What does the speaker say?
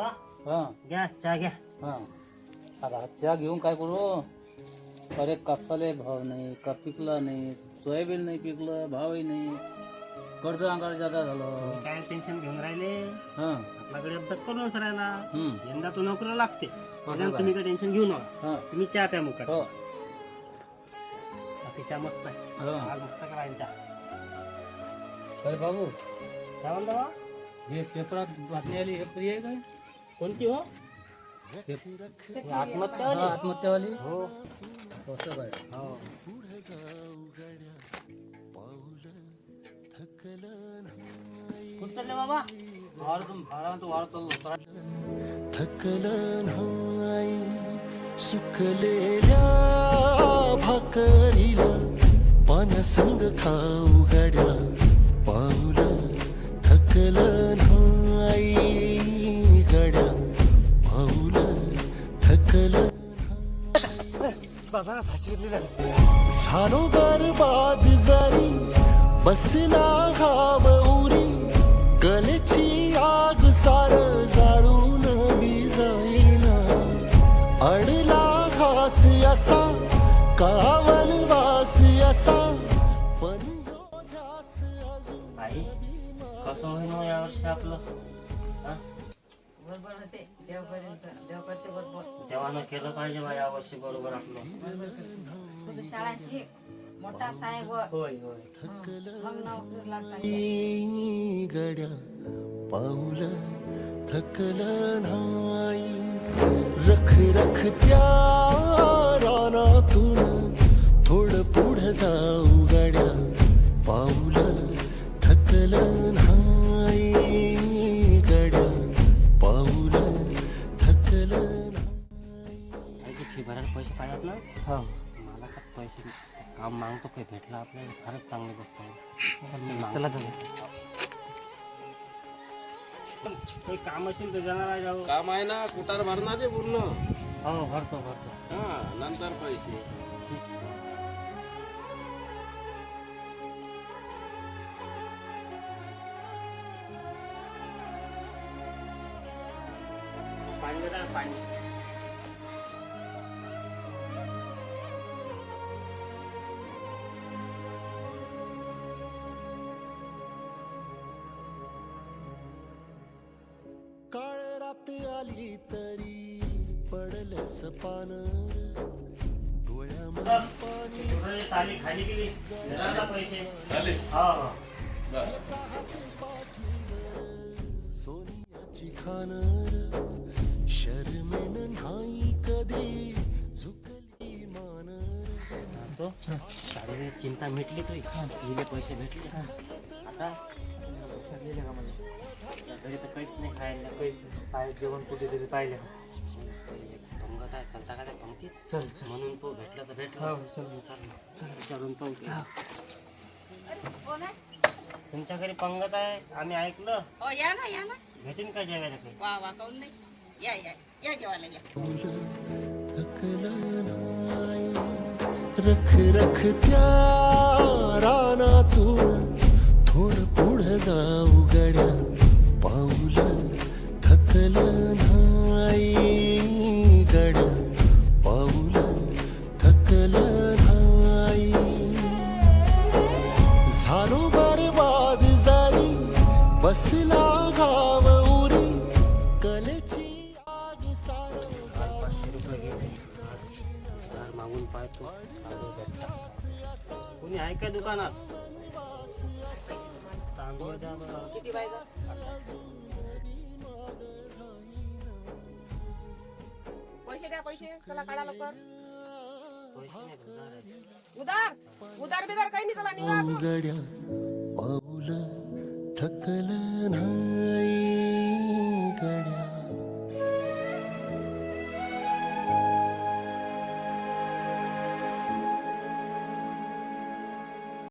बाबा. हा. घ्या चहा घ्या. हा. आता चहा घेऊन काय करू? अरे कापसाले भाव नाही का पिकला नाही सोयाबीन नाही पिकलं भावही नाही. कर्ज अंगावर जादा झालं. काय टेन्शन घेऊन राहिले? हा. आपल्याकडे अभ्यास करूनच राहिला हम्म. यंदा तो नोकरीला लागते. काय? तुम्ही काय टेन्शन घेऊ नका. हा. तुम्ही चहा प्या मुकाट. हो. बाकी चहा मस्त आहे. हा. आज मस्त करायला चहा. अरे बाबू. काय म्हणता बा? हे पेपरात बातमी आली हे फ्री आहे काय? कोणती हो? आत्महत्या वाली? आत्महत्यावाली. हो. कसं काय? हो. कुठं चालले बाबा? वाढ वाढ वाढ चाललो थकलं नाही सुकलेल्या भाकरीला पानसंग खाऊ गड्या पाऊलं थकलं नाही बाबा फाशी घेतली झालो बरबाद जरी बसला घाव उरी कलेची आग सार जाळून विजाईना अडला घास असा कावन वास असा पण कसं होईन हो यावर्षी आपलं? बरोबर होते देवपर्यंत देव करते बरोबर देवानं केलं पाहिजे बा यावर्षी बरोबर आपलं बरोबर करते तू शाळा शिक मोठा साहेब व्ह. होय होय हं. मग नोकरी लागतात गड्या पाऊल थकलं नाही रख रख त्या पैसे पाहिजेत ना हो. मला का पैसे काम मागतो काही भेटलं आपल्याला फारच चांगली गोष्ट आहे. चला काही काम असेल तर जाणार आहे जाऊ. काम आहे ना कुटार भरणार ते पूर्ण. हो भरतो भरतो. हा नंतर पैसे. पाणी पाणी. रात आली तरी पडलंस पान डोळ्यामध्ये पाणी खाली गेली. पैसे. हो. हो सोनियाची खानर शर्मेन नाही कधी झुकली मानर तो? शाळेची चिंता मिटली तुझी गेले पैसे भेटले. आता? घरी तर काहीच नाही खायला काही जेवण कुठे तरी पाहिलं पंगत आहे चलता का? त्या पंक्तीत चल. म्हणून तो भेटला तर भेटला चल चल. चल विचारून पाहू की. तुमच्या घरी पंगत आहे? आम्ही ऐकलं. हो या ना या ना. भेटेन का जेवायला काही? वा वा काऊन नाही? या या या जेवायला या. थकलं नाही रख रख त्या रानातून थोडं पुढं जाऊ. बरबाद जारी बसला घाव उरी कलेची आग सार पाचशे रुपये मागून पाहतो कोणी आहे का दुकानात? तांदूळ द्या बरं. किती पाहिजे पैसे द्या पैसे. चला काढा लवकर. पैसे नाही उधार आहे. उदार उदार बिदार काही नाही चला निघा आता.